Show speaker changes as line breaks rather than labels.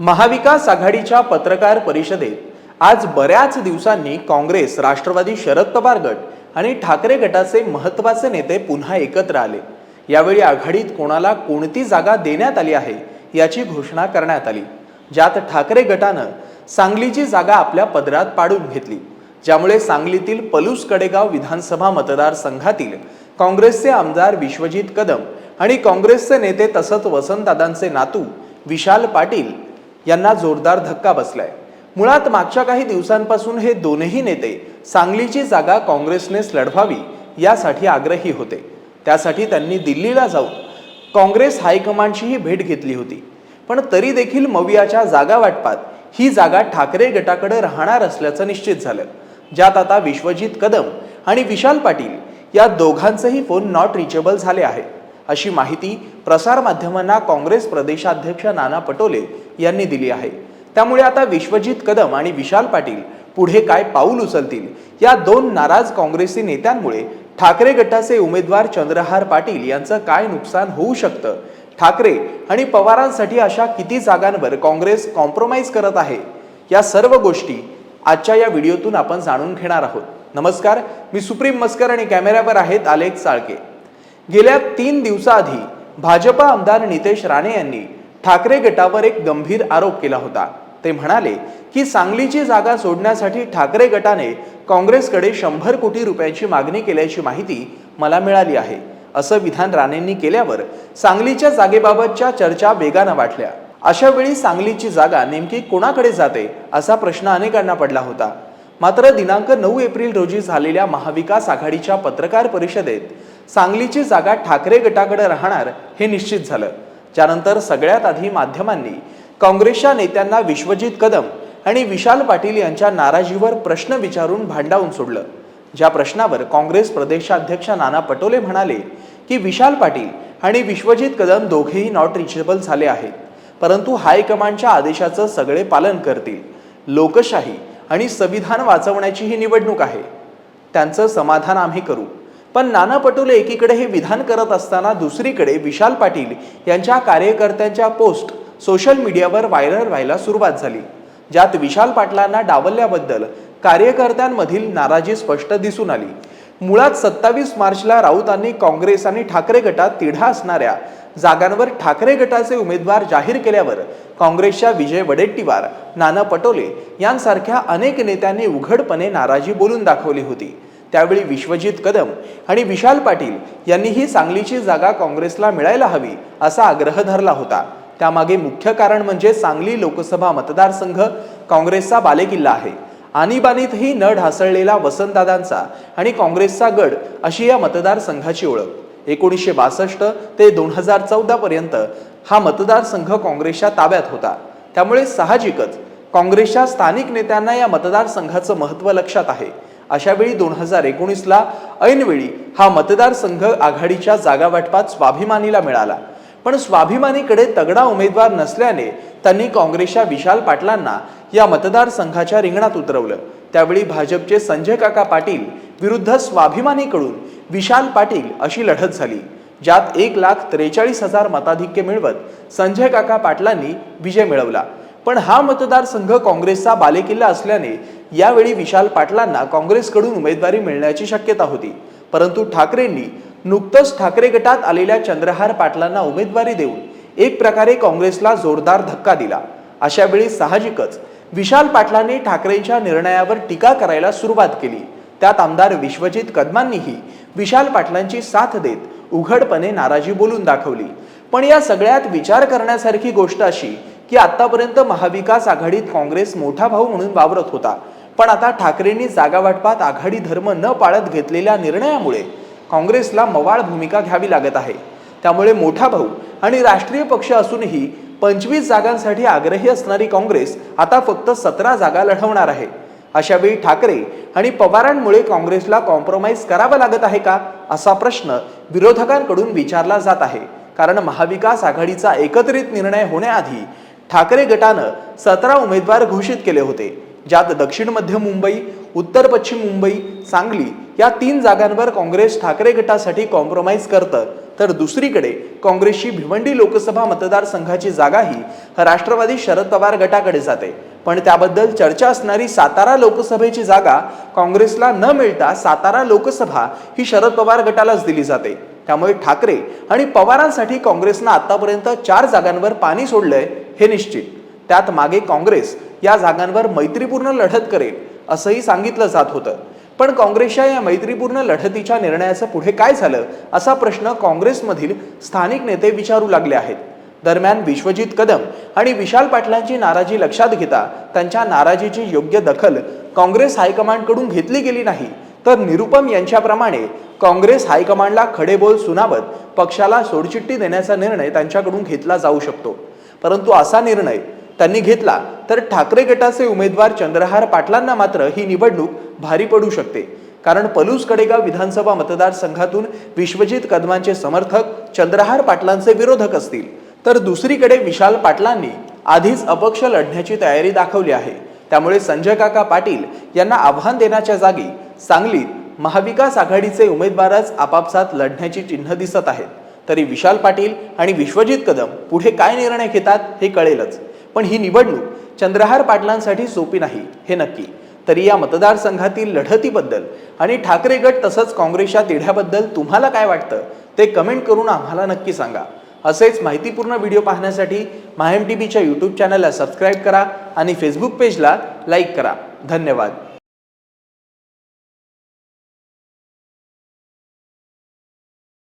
महाविकास आघाडीच्या पत्रकार परिषदेत आज बऱ्याच दिवसांनी काँग्रेस राष्ट्रवादी शरद पवार गट आणि ठाकरे गटाचे महत्त्वाचे नेते पुन्हा एकत्र आले. यावेळी आघाडीत कोणाला कोणती जागा देण्यात आली आहे याची घोषणा करण्यात आली. ज्यात ठाकरे गटानं सांगलीची जागा आपल्या पदरात पाडून घेतली. ज्यामुळे सांगलीतील पलूस कडेगाव विधानसभा मतदारसंघातील काँग्रेसचे आमदार विश्वजित कदम आणि काँग्रेसचे नेते तसंच वसंतदादांचे नातू विशाल पाटील यांना जोरदार धक्का बसलाय. मुळात मागच्या काही दिवसांपासून हे दोनही नेते सांगलीची जागा काँग्रेसनेच लढवावी यासाठी आग्रही होते. त्यासाठी त्यांनी दिल्लीला जाऊन काँग्रेस हायकमांडचीही भेट घेतली होती. पण तरी देखील मवियाच्या जागा वाटपात ही जागा ठाकरे गटाकडे राहणार असल्याचं निश्चित झालं. ज्यात आता विश्वजित कदम आणि विशाल पाटील या दोघांचेही फोन नॉट रिचेबल झाले आहेत. अशी माहिती प्रसारमाध्यमांना काँग्रेस प्रदेशाध्यक्ष नाना पटोले यांनी दिली आहे. त्यामुळे आता विश्वजित कदम आणि विशाल पाटील पुढे काय पाऊल उचलतील? या दोन नाराज काँग्रेसी नेत्यांमुळे ठाकरे गटाचे उमेदवार चंद्रहार पाटील यांचं काय नुकसान होऊ शकतं? ठाकरे आणि पवारांसाठी अशा किती जागांवर काँग्रेस कॉम्प्रोमाइज करत आहे? या सर्व गोष्टी आजच्या या व्हिडिओतून आपण जाणून घेणार आहोत. नमस्कार मी सुप्रीम मस्कर आणि कॅमेऱ्यावर आहेत आलेख साळके. गेल्या तीन दिवसाआधी भाजपा आमदार नितेश राणे यांनी ठाकरे गटावर एक गंभीर आरोप केला होता. ते म्हणाले की सांगलीची जागा सोडण्यासाठी ठाकरे गटाने काँग्रेसकडे शंभर कोटी रुपयांची मागणी केल्याची माहिती मला मिळाली आहे. असं विधान राणेंनी केल्यावर सांगलीच्या जागेबाबतच्या चर्चा वेगानं वाटल्या. अशा वेळी सांगलीची जागा नेमकी कोणाकडे जाते असा प्रश्न अनेकांना पडला होता. मात्र दिनांक नऊ एप्रिल रोजी झालेल्या महाविकास आघाडीच्या पत्रकार परिषदेत सांगलीची जागा ठाकरे गटाकडे राहणार हे निश्चित झालं. त्यानंतर सगळ्यात आधी माध्यमांनी काँग्रेसच्या नेत्यांना विश्वजित कदम आणि विशाल पाटील यांच्या नाराजीवर प्रश्न विचारून भांडावून सोडलं. ज्या प्रश्नावर काँग्रेस प्रदेशाध्यक्ष नाना पटोले म्हणाले की विशाल पाटील आणि विश्वजित कदम दोघेही नॉट रिचेबल झाले आहेत. परंतु हायकमांडच्या आदेशाचं सगळे पालन करतील. लोकशाही आणि संविधान वाचवण्याची ही निवडणूक आहे. त्यांचं समाधान आम्ही करू. पण नाना पटोले एकीकडे हे विधान करत असताना दुसरीकडे विशाल पाटील यांच्या कार्यकर्त्यांच्या पोस्ट सोशल मीडियावर व्हायरल व्हायला सुरुवात झाली. ज्यात विशाल पाटलांना डावलल्याबद्दल कार्यकर्त्यांमधील नाराजी स्पष्ट दिसून आली. मुळात सत्तावीस मार्चला राऊतांनी काँग्रेस आणि ठाकरे गटात तिढा असणाऱ्या जागांवर ठाकरे गटाचे उमेदवार जाहीर केल्यावर काँग्रेसच्या विजय वडेट्टीवार नाना पटोले यांसारख्या अनेक नेत्यांनी उघडपणे नाराजी बोलून दाखवली होती. त्यावेळी विश्वजित कदम आणि विशाल पाटील यांनीही सांगलीची जागा काँग्रेसला मिळायला हवी असा आग्रह धरला होता. त्यामागे मुख्य कारण म्हणजे सांगली लोकसभा मतदारसंघ काँग्रेसचा बालेकिल्ला आहे. आणीबाणीतही न ढासळलेला वसंतदादांचा आणि काँग्रेसचा गड अशी या मतदारसंघाची ओळख. एकोणीसशे बासष्ट ते दोन हजार चौदा पर्यंत हा मतदारसंघ काँग्रेसच्या ताब्यात होता. त्यामुळे साहजिकच काँग्रेसच्या स्थानिक नेत्यांना या मतदारसंघाचं महत्त्व लक्षात आहे. अशा वेळी दोन हजार एकोणीसला ऐनवेळी हा मतदारसंघ आघाडीच्या जागावाटपात स्वाभिमानीला मिळाला. पण स्वाभिमानीकडे तगडा उमेदवार नसल्याने त्यांनी काँग्रेसच्या विशाल पाटलांना या मतदारसंघाच्या रिंगणात उतरवलं. त्यावेळी भाजपचे संजय काका पाटील विरुद्ध स्वाभिमानीकडून विशाल पाटील अशी लढत झाली ज्यात एक लाख त्रेचाळीस हजार मताधिक्य मिळवत संजय काका पाटलांनी विजय मिळवला. पण हा मतदारसंघ काँग्रेसचा बालेकिल्ला असल्याने यावेळी विशाल पाटलांना काँग्रेसकडून उमेदवारी मिळण्याची शक्यता होती. परंतु ठाकरेंनी नुकतंच ठाकरे गटात आलेल्या चंद्रहार पाटलांना उमेदवारी देऊन एक प्रकारे काँग्रेसला जोरदार धक्का दिला. अशा वेळी साहजिकच विशाल पाटलांनी ठाकरेंच्या निर्णयावर टीका करायला सुरुवात केली. त्यात आमदार विश्वजित कदमांनीही विशाल पाटलांची साथ देत उघडपणे नाराजी बोलून दाखवली. पण या सगळ्यात विचार करण्यासारखी गोष्ट अशी की आतापर्यंत महाविकास आघाडीत काँग्रेस मोठा भाऊ म्हणून वावरत होता. पण आता ठाकरेंनी जागा वाटपात आघाडी धर्म न पाळत घेतलेल्या निर्णयामुळे काँग्रेसला मवाळ भूमिका घ्यावी लागत आहे. त्यामुळे मोठा भाऊ आणि राष्ट्रीय पक्ष असूनही पंचवीस जागांसाठी आग्रही असणारी काँग्रेस आता फक्त सतरा जागा लढवणार आहे. अशावेळी ठाकरे आणि पवारांमुळे काँग्रेसला कॉम्प्रोमाइज करावं लागत आहे का? असा प्रश्न विरोधकांकडून विचारला जात आहे. कारण महाविकास आघाडीचा एकत्रित निर्णय होण्याआधी ठाकरे गटानं सतरा उमेदवार घोषित केले होते ज्यात दक्षिण मध्य मुंबई उत्तर पश्चिम मुंबई सांगली या तीन जागांवर काँग्रेस ठाकरे गटासाठी कॉम्प्रोमाइज करतं. तर दुसरीकडे काँग्रेसची भिवंडी लोकसभा मतदारसंघाची जागाही राष्ट्रवादी शरद पवार गटाकडे जाते. पण त्याबद्दल चर्चा असणारी सातारा लोकसभेची जागा काँग्रेसला न मिळता सातारा लोकसभा ही शरद पवार गटालाच दिली जाते. त्यामुळे ठाकरे आणि पवारांसाठी काँग्रेसनं आतापर्यंत चार जागांवर पाणी सोडलंय. हे निश्चित. त्यात मागे काँग्रेस या जागांवर मैत्रीपूर्ण लढत करेल असंही सांगितलं जात होतं. पण काँग्रेसच्या या मैत्रीपूर्ण लढतीच्या निर्णयाचं पुढे काय झालं असा प्रश्न काँग्रेसमधील स्थानिक नेते विचारू लागले आहेत. दरम्यान विश्वजित कदम आणि विशाल पाटलांची नाराजी लक्षात घेता त्यांच्या नाराजीची योग्य दखल काँग्रेस हायकमांडकडून घेतली गेली नाही. तर निरुपम यांच्याप्रमाणे काँग्रेस हायकमांडला खडेबोल सुनावत पक्षाला सोडचिठ्ठी देण्याचा निर्णय त्यांच्याकडून घेतला जाऊ शकतो. परंतु असा निर्णय त्यांनी घेतला तर ठाकरे गटाचे उमेदवार चंद्रहार पाटलांना मात्र ही निवडणूक भारी पडू शकते. कारण पलूस कडेगाव विधानसभा मतदारसंघातून विश्वजित कदमांचे समर्थक चंद्रहार पाटलांचे विरोधक असतील. तर दुसरीकडे विशाल पाटलांनी आधीच अपक्ष लढण्याची तयारी दाखवली आहे. त्यामुळे संजय काका पाटील यांना आव्हान देण्याच्या जागी सांगलीत महाविकास आघाडीचे उमेदवारच आपापसात लढण्याची चिन्ह दिसत आहेत. तरी विशाल पाटील आणि विश्वजित कदम पुढे काय निर्णय घेतात हे कळेलच. पण ही निवडणूक चंद्रहार पाटलांसाठी सोपी नाही हे नक्की. तरी या मतदारसंघातील लढतीबद्दल आणि ठाकरे गट तसंच काँग्रेसच्या तिढ्याबद्दल तुम्हाला काय वाटतं? ते कमेंट करून आम्हाला नक्की सांगा. असेच माहितीपूर्ण व्हिडिओ पाहण्यासाठी मायम टी व्हीच्या यूट्यूब चॅनलला सबस्क्राईब करा आणि फेसबुक पेजला लाईक करा. धन्यवाद.